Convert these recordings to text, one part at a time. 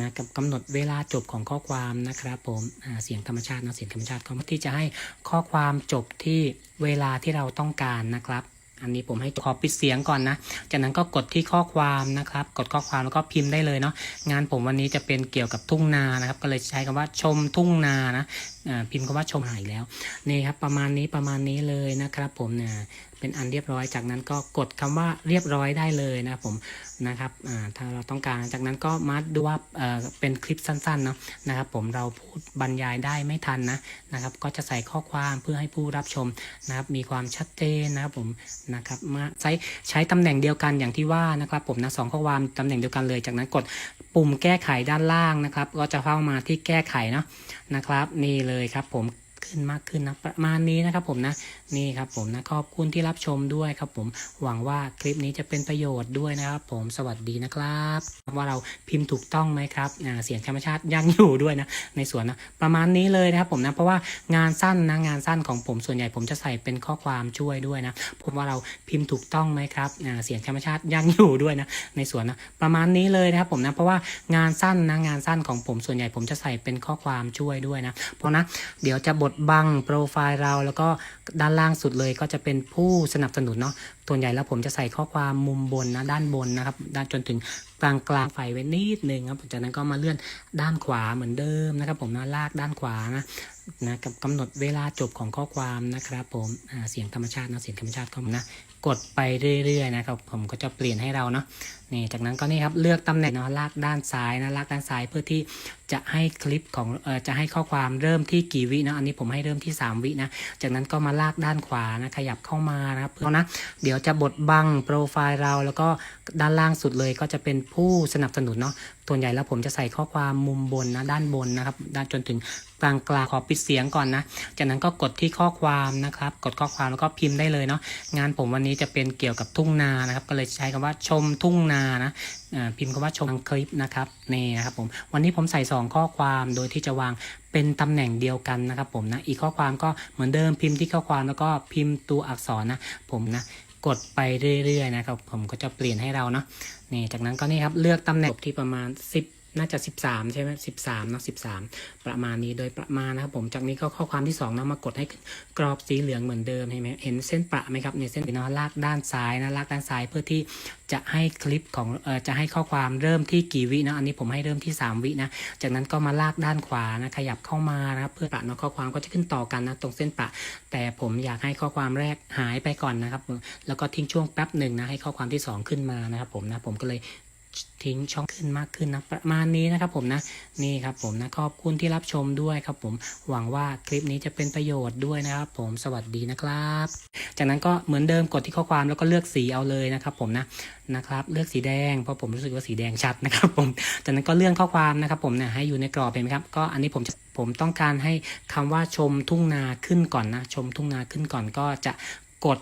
นะกับกำหนดเวลาจบของข้อความนะครับผมเสียงธรรมชาตินะเสียงธรรมชาติก็ที่จะให้ข้อความจบที่เวลาที่เราต้องการนะครับ อันนี้ผมให้ขอปิดเสียงก่อนนะ จากนั้นก็กดที่ข้อความนะครับ กดข้อความแล้วก็พิมพ์ได้เลยเนาะงานผมวันนี้จะเป็นเกี่ยวกับทุ่งนานะครับ ก็เลยใช้คำว่าชมทุ่งนานะอ่าพิมพ์คำว่าชมหายแล้วนี่ครับประมาณนี้ประมาณนี้เลยนะครับ ผมเนี่ยเป็นอันเรียบร้อย จากนั้นก็กดคำว่าเรียบร้อยได้เลยนะครับผมนะครับถ้าเราต้องการจากนั้นก็มาดูว่าเอ่อเป็นคลิปสั้นๆเนาะนะครับผมเราพูดบรรยายได้ไม่ทันนะนะครับ ก็จะใส่ข้อความเพื่อให้ผู้รับชมนะครับมีความชัดเจนนะครับผมนะครับมาใช้ใช้ตำแหน่งเดียวกันอย่างที่ว่านะครับผมนะสองข้อความตำแหน่งเดียวกันเลย จากนั้นกดปุ่มแก้ไขด้านล่างนะครับ ก็จะเข้ามาที่แก้ไขเนาะนะครับ นี่เลยครับผมขึ้นมากขึ้นนะประมาณนี้นะครับผมนะนี่ครับผมนะขอบคุณที่รับชมด้วยครับผมหวังว่าคลิปนี้จะเป็นประโยชน์ด้วยนะครับ ผมสวัสดีนะครับ ว่าเราพิมพ์ถูกต้องไหมครับเสียงธรรมชาติยังอยู่ด้วยนะในส่วนนะประมาณนี้เลยนะครับผมนะเพราะว่างานสั้นนะงานสั้นของผมส่วนใหญ่ผมจะใส่เป็นข้อความช่วยด้วยนะผมว่าเราพิมพ์ถูกต้องไหมครับเสียงธรรมชาติยังอยู่ด้วยนะในส่วนนะประมาณนี้เลยนะครับผมนะเพราะว่างานสั้นนะงานสั้นของผมส่วนใหญ่ผมจะใส่เป็นข้อความช่วยด้วยนะเพราะนะเดี๋ยวจะบดบังโปรไฟล์เราแล้วก็ด้านล่างสุดเลยก็จะเป็นผู้สนับสนุนเนาะส่วนใหญ่แล้วผมจะใส่ข้อความมุมบนนะด้านบนนะครับด้านจนถึงกลางกลางไฟไว้นิดนึงครับจากนั้นก็มาเลื่อนด้านขวาเหมือนเดิมนะครับผมนะลากด้านขวานะนะกับกำหนดเวลาจบของข้อความนะครับผมเสียงธรรมชาตินะเสียงธรรมชาติก็นะกดไปเรื่อยๆนะครับผมก็จะเปลี่ยนให้เราเนาะนี่จากนั้นก็นี่ครับเลือกตำแหน่งเนาะลากด้านซ้ายนะลากด้านซ้ายเพื่อที่จะให้คลิปของเออจะให้ข้อความเริ่มที่กี่วินะอันนี้ผมให้เริ่มที่ 3 วินะจากนั้นก็มาลากด้านขวานะขยับเข้ามานะครับเพราะนะเดี๋ยวจะบดบังโปรไฟล์เราแล้วก็ด้านล่างสุดเลยก็จะเป็นผู้สนับสนุนเนาะส่วนใหญ่แล้วผมจะใส่ข้อความมุมบนนะด้านบนนะครับด้านจนถึงกลางกลางขอปิดเสียงก่อนนะ จากนั้นก็กดที่ข้อความนะครับ กดข้อความแล้วก็พิมพ์ได้เลยเนาะ งานผมวันนี้จะเป็นเกี่ยวกับทุ่งนานะครับ ก็เลยใช้คำว่าชมทุ่งนานะพิมพ์คำว่าชมคลิปนะครับนี่นะครับผม วันนี้ผมใส่ 2 ข้อความโดยที่จะวางเป็นตำแหน่งเดียวกันนะครับผมนะ อีกข้อความก็เหมือนเดิมพิมพ์ที่ข้อความแล้วก็พิมพ์ตัวอักษรนะผมนะ กดไปเรื่อยๆนะครับ ผมก็จะเปลี่ยนให้เราเนาะนี่จากนั้นก็นี่ครับเลือกตำแหน่งที่ประมาณ 10 น่าจะ 13 ใช่ไหม13เนาะ13ประมาณนี้โดยประมาณนะครับผมจากนี้ก็ข้อความที่2นะมากดให้กรอบสีเหลืองเหมือนเดิมเห็นไหมเห็นเส้นประไหมครับเนี่ยเส้นเนาะลากด้านซ้ายนะลากด้านซ้ายเพื่อที่จะให้คลิปของเออจะให้ข้อความเริ่มที่กี่วินะอันนี้ผมให้เริ่มที่ 3 วินะจากนั้นก็มาลากด้านขวานะขยับเข้ามานะครับเพื่อประเนาะข้อความก็จะขึ้นต่อกันนะตรงเส้นประ แต่ผมอยากให้ข้อความแรกหายไปก่อนนะครับแล้วก็ทิ้งช่วงแป๊บหนึ่งนะให้ข้อความที่ 2 ขึ้นมานะครับผมนะผมก็เลย ทิ้งช่องขึ้นมากขึ้นนะประมาณนี้นะครับผมนะนี่ครับผมนะขอบคุณที่รับชมด้วยครับผมหวังว่าคลิปนี้จะเป็นประโยชน์ด้วยนะครับผมสวัสดีนะครับ จากนั้นก็เหมือนเดิมกดที่ข้อความแล้วก็เลือกสีเอาเลยนะครับผมนะนะครับ เลือกสีแดงเพราะผมรู้สึกว่าสีแดงชัดนะครับผมจากนั้นก็เลื่อนข้อความนะครับผมเนี่ยให้อยู่ในกรอบเห็นไหมครับก็อันนี้ผมผมต้องการให้คำว่าชมทุ่งนาขึ้นก่อนนะชมทุ่งนาขึ้นก่อนก็จะกด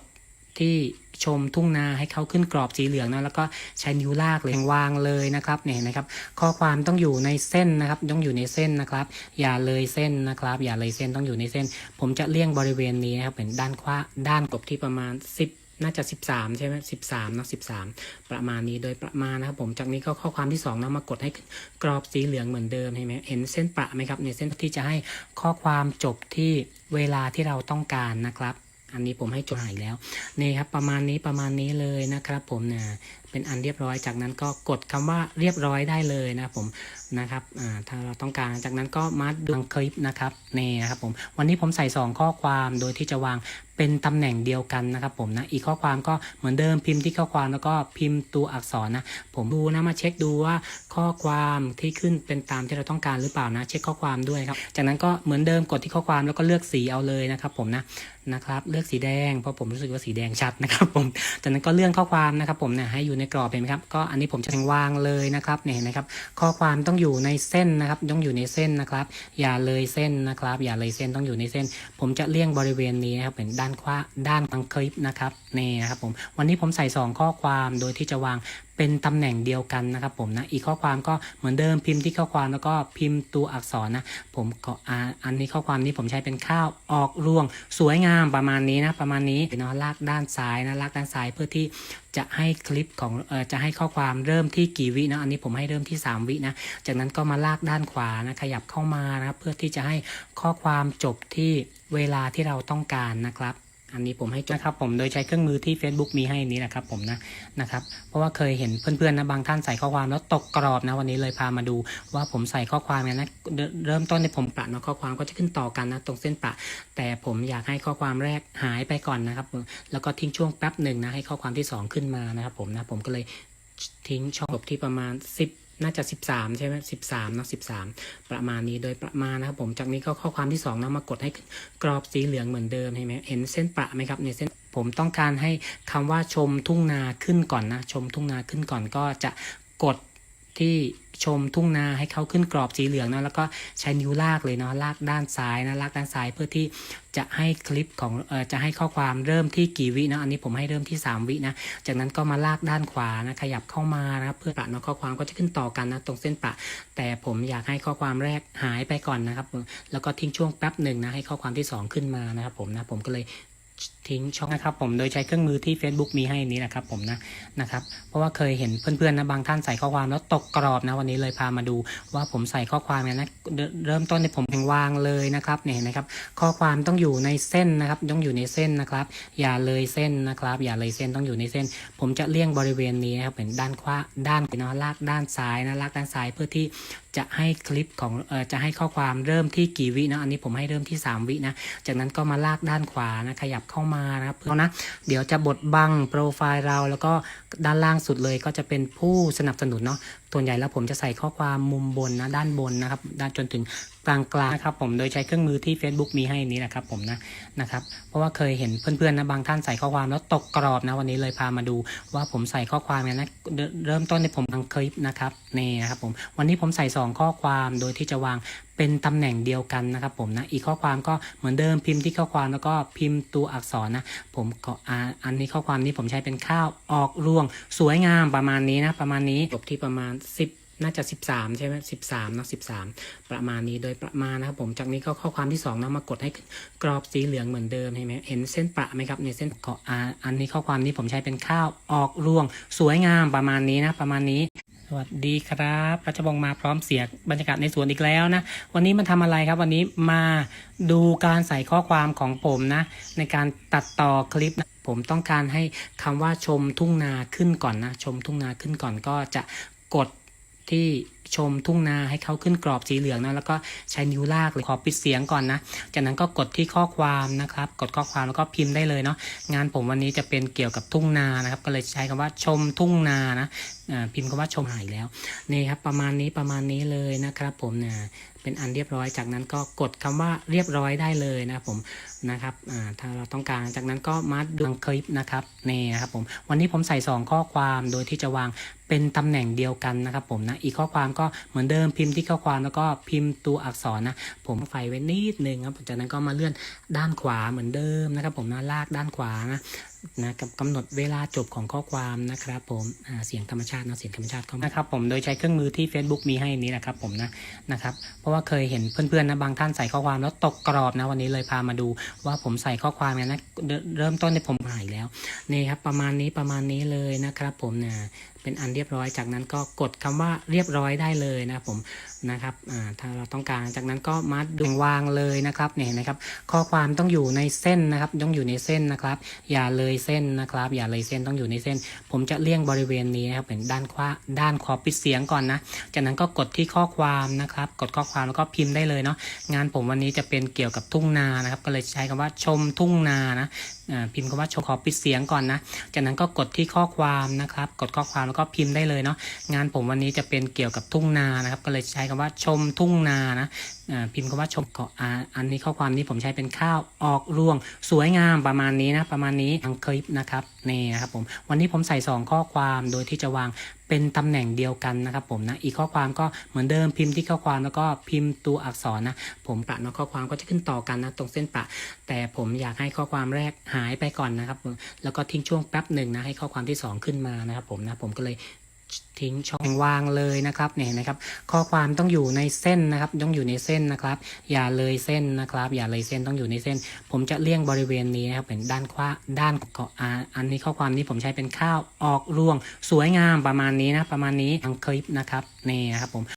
ที่ชมทุ่งนาให้เขาขึ้นกรอบสีเหลืองนะแล้วก็ใช้นิ้วลากเลยวางเลยนะครับเนี่ยนไหมครับ ข้อความต้องอยู่ในเส้นนะครับ ต้องอยู่ในเส้นนะครับ อย่าเลยเส้นนะครับ อย่าเลยเส้นต้องอยู่ในเส้น ผมจะเลี่ยงบริเวณนี้นะครับเป็นด้านขวาด้านกบที่ประมาณ 10น่าจะ 13 ใช่ไหม13นะ13ประมาณนี้โดยประมาณนะครับผมจากนี้ก็ข้อความที่2นะมากดให้กรอบสีเหลืองเหมือนเดิมเห็นไหมเห็นเส้นประไหมครับเนี่ยเส้นที่จะให้ข้อความจบที่เวลาที่เราต้องการนะครับ อันนี้ผมให้จดหายแล้วนี่ครับประมาณนี้ประมาณนี้เลยนะครับผมเนี่ย เป็นอันเรียบร้อย จากนั้นก็กดคำว่าเรียบร้อยได้เลยนะครับผมนะครับถ้าเราต้องการจากนั้นก็มาดูคลิปนะครับนี่นะครับผมวันนี้ผมใส่ 2 ข้อความโดยที่จะวางเป็นตำแหน่งเดียวกันนะครับผมนะอีกข้อความก็เหมือนเดิมพิมพ์ที่ข้อความแล้วก็พิมพ์ตัวอักษรนะ ผมดูนะมาเช็คดูว่าข้อความที่ขึ้นเป็นตามที่เราต้องการหรือเปล่านะ เช็คข้อความด้วยครับ จากนั้นก็เหมือนเดิมกดที่ข้อความแล้วก็เลือกสีเอาเลยนะครับผมนะนะครับ เลือกสีแดงเพราะผมรู้สึกว่าสีแดงชัดนะครับผมจากนั้นก็เลื่อนข้อความนะครับผมเนี่ยให้อยู่ในกรอบเห็นไหมครับก็อันนี้ผมจะวางเลยนะครับเนี่ยเห็นไหมครับ ข้อความต้องอยู่ในเส้นนะครับ ต้องอยู่ในเส้นนะครับ อย่าเลยเส้นนะครับ อย่าเลยเส้นต้องอยู่ในเส้น ผมจะเลี่ยงบริเวณนี้นะครับเป็นด้านขวาด้านทางคลิปนะครับนี่นะครับผมวันนี้ผมใส่ 2 ข้อความโดยที่จะวางเป็นตำแหน่งเดียวกันนะครับผมนะอีกข้อความก็เหมือนเดิมพิมพ์ที่ข้อความแล้วก็พิมพ์ตัวอักษรนะผมก็อันนี้ข้อความนี้ผมใช้เป็นข้าวออกรวง สวยงามประมาณนี้นะประมาณนี้เนาะลากด้านซ้ายนะลากด้านซ้ายเพื่อที่จะให้คลิปของเออจะให้ข้อความเริ่มที่กี่วินะอันนี้ผมให้เริ่มที่ 3 วินะจากนั้นก็มาลากด้านขวานะขยับเข้ามานะครับเพื่อที่จะให้ข้อความจบที่เวลาที่เราต้องการนะครับ อันนี้ผมให้นะครับผมโดยใช้เครื่องมือที่ Facebook มีให้นี้นะครับผมนะนะครับ เพราะว่าเคยเห็นเพื่อนๆนะบางท่านใส่ข้อความแล้วตกกรอบนะวันนี้เลยพามาดูว่าผมใส่ข้อความเนี่ยนะเริ่มเริ่มต้นในผมประเนาะข้อความก็จะขึ้นต่อกันนะตรงเส้นประ แต่ผมอยากให้ข้อความแรกหายไปก่อนนะครับ แล้วก็ทิ้งช่วงแป๊บหนึ่งนะให้ข้อความที่สองขึ้นมานะครับผมนะผมก็เลยทิ้งช่องจบที่ประมาณ 10 น่าจะ 13 ใช่ไหมสิบสามนะ13ประมาณนี้โดยประมาณนะครับผมจากนี้ก็ข้อความที่2นะมากดให้กรอบสีเหลืองเหมือนเดิมเห็นไหมเห็นเส้นประไหมครับในเส้นผมต้องการให้คำว่าชมทุ่งนาขึ้นก่อนนะ ชมทุ่งนาขึ้นก่อนก็จะกด ที่ชมทุ่งนาให้เขาขึ้นกรอบสีเหลืองเนาะแล้วก็ใช้นิ้วลากเลยเนาะลากด้านซ้ายนะลากด้านซ้ายเพื่อที่จะให้คลิปของเอ่อจะให้ข้อความเริ่มที่กี่วินะอันนี้ผมให้เริ่มที่ 3 วินะจากนั้นก็มาลากด้านขวานะขยับเข้ามานะเพื่อประเนาะข้อความก็จะขึ้นต่อกันนะตรงเส้นประ แต่ผมอยากให้ข้อความแรกหายไปก่อนนะครับแล้วก็ทิ้งช่วงแป๊บหนึ่งนะให้ข้อความที่ 2 ขึ้นมานะครับผมนะผมก็เลย ทิ้งช่องนะครับผมโดยใช้เครื่องมือที่ Facebook มีให้นี้นะครับผมนะนะครับเพราะว่าเคยเห็นเพื่อนๆนะบางท่านใส่ข้อความแล้วตกกรอบนะวันนี้เลยพามาดูว่าผมใส่ข้อความเนี่ยนะเริ่มต้นในผมแห่งวางเลยนะครับเนี่ยเห็นไหมครับข้อความต้องอยู่ในเส้นนะครับต้องอยู่ในเส้นนะครับ อย่าเลยเส้นนะครับ อย่าเลยเส้นต้องอยู่ในเส้น ผมจะเลี่ยงบริเวณนี้นะครับเป็นด้านขวาด้านนาะลากด้านซ้ายนะลากด้านซ้ายเพื่อที่จะให้คลิปของเออจะให้ข้อความเริ่มที่กี่วินะอันนี้ผมให้เริ่มที่ 3 วินะจากนั้นก็มาลากด้านขวานะขยับเข้ามานะครับเรานะ เดี๋ยวจะบดบังโปรไฟล์เราแล้วก็ด้านล่างสุดเลยก็จะเป็นผู้สนับสนุนเนาะส่วนใหญ่แล้วผมจะใส่ข้อความมุมบนนะด้านบนนะครับด้านจนถึง กลางๆนะครับผมโดยใช้เครื่องมือที่ Facebook มีให้นี้นะครับผมนะนะครับเพราะว่าเคยเห็นเพื่อนๆนะบางท่านใส่ข้อความแล้วตกกรอบนะวันนี้เลยพามาดูว่าผมใส่ข้อความเนี่ยนะเริ่มต้นในผมทางคลิปนะครับนี่นะครับผมวันนี้ผมใส่ 2 ข้อความโดยที่จะวางเป็นตำแหน่งเดียวกันนะครับผมนะอีกข้อความก็เหมือนเดิมพิมพ์ที่ข้อความแล้วก็พิมพ์ตัวอักษรนะผมก็อันนี้ข้อความนี้ผมใช้เป็นข้าวออกรวง สวยงามประมาณนี้นะประมาณนี้จบที่ประมาณ 10 น่าจะ 13 ใช่ไหม13นะ13ประมาณนี้โดยประมาณนะครับผมจากนี้ก็ข้อความที่2นะมากดให้กรอบสีเหลืองเหมือนเดิมเห็นไหมเห็นเส้นประไหมครับในเส้นก็อ่าอันนี้ข้อความนี้ผมใช้เป็นข้าวออกรวง สวยงามประมาณนี้นะประมาณนี้สวัสดีครับรัชบงมาพร้อมเสียงบรรยากาศในสวนอีกแล้วนะ วันนี้มาทำอะไรครับ วันนี้มาดูการใส่ข้อความของผมนะ ในการตัดต่อคลิปนะผมต้องการให้คำว่าชมทุ่งนาขึ้นก่อนนะ ชมทุ่งนาขึ้นก่อนก็จะกด ที่ชมทุ่งนาให้เขาขึ้นกรอบสีเหลืองนะแล้วก็ใช้นิ้วลากเลยขอปิดเสียงก่อนนะ จากนั้นก็กดที่ข้อความนะครับ กดข้อความแล้วก็พิมพ์ได้เลยเนาะงานผมวันนี้จะเป็นเกี่ยวกับทุ่งนานะครับ ก็เลยใช้คำว่าชมทุ่งนานะอ่าพิมพ์คำว่าชมหายแล้วนี่ครับประมาณนี้ประมาณนี้เลยนะครับ ผมเนี่ย เป็นอันเรียบร้อยจากนั้นก็กดคำว่าเรียบร้อยได้เลยนะครับผมนะครับถ้าเราต้องการจากนั้นก็มาดูคลิปนะครับนี่นะครับผมวันนี้ผมใส่ 2 ข้อความโดยที่จะวางเป็นตำแหน่งเดียวกันนะครับผมนะอีกข้อความก็เหมือนเดิมพิมพ์ที่ข้อความแล้วก็พิมพ์ตัวอักษรนะผมไฟไว้นิดนึงครับจากนั้นก็มาเลื่อนด้านขวาเหมือนเดิมนะครับผมนะลากด้านขวานะ นะกับกำหนดเวลาจบของข้อความนะครับผมเสียงธรรมชาตินะเสียงธรรมชาติเข้ามานะครับผมโดยใช้เครื่องมือที่ Facebook มีให้นี้นะครับผมนะนะครับเพราะว่าเคยเห็นเพื่อนๆนะบางท่านใส่ข้อความแล้วตกกรอบนะวันนี้เลยพามาดูว่าผมใส่ข้อความเนี่ยนะเริ่มต้นในผมหายแล้วนี่ครับประมาณนี้ประมาณนี้เลยนะครับผมเนี่ย เป็นอันเรียบร้อย จากนั้นก็กดคำว่าเรียบร้อยได้เลยนะครับผมนะครับถ้าเราต้องการจากนั้นก็มัดดึงวางเลยนะครับเนี่ยนไหมครับ ข้อความต้องอยู่ในเส้นนะครับ ต้องอยู่ในเส้นนะครับ อย่าเลยเส้นนะครับ อย่าเลยเส้นต้องอยู่ในเส้น ผมจะเลี่ยงบริเวณนี้นะครับเป็นด้านขวาด้านขอปิดเสียงก่อนนะ จากนั้นก็กดที่ข้อความนะครับ กดข้อความแล้วก็พิมพ์ได้เลยเนาะงานผมวันนี้จะเป็นเกี่ยวกับทุ่งนานะครับ ก็เลยใช้คำว่าชมทุ่งนานะพิมพ์คำว่าชมขอปิดเสียงก่อนนะ จากนั้นก็กดที่ข้อความนะครับ กดข้อความก็พิมพ์ได้เลยเนาะงานผมวันนี้จะเป็นเกี่ยวกับทุ่งนานะครับ ก็เลยใช้คำว่าชมทุ่งนานะพิมพ์คำว่าชมก็อันนี้ข้อความนี้ผมใช้เป็นข้าวออกรวง สวยงามประมาณนี้นะ ประมาณนี้ทางคลิปนะครับนี่นะครับผมวันนี้ผมใส่ 2 ข้อความโดยที่จะวางเป็นตำแหน่งเดียวกันนะครับผมนะอีกข้อความก็เหมือนเดิมพิมพ์ที่ข้อความแล้วก็พิมพ์ตัวอักษรนะ ผมประนาะข้อความก็จะขึ้นต่อกันนะ ตรงเส้นประแต่ผมอยากให้ข้อความแรกหายไปก่อนนะครับแล้วก็ทิ้งช่วงแป๊บหนึ่งนะให้ข้อความที่ 2 ขึ้นมานะครับผมนะผมก็เลย ทิ้งช่องวางเลยนะครับเนี่ยเห็นะครับ ข้อความต้องอยู่ในเส้นนะครับ ต้องอยู่ในเส้นนะครับ อย่าเลยเส้นนะครับ อย่าเลยเส้นต้องอยู่ในเส้น ผมจะเลี่ยงบริเวณนี้นะครับเป็นด้านขวาด้านก็อันนี้ข้อความนี้ผมใช้เป็นข้าวออกรวง สวยงามประมาณนี้นะประมาณนี้ทางคลิปนะครับนี่นะครับผม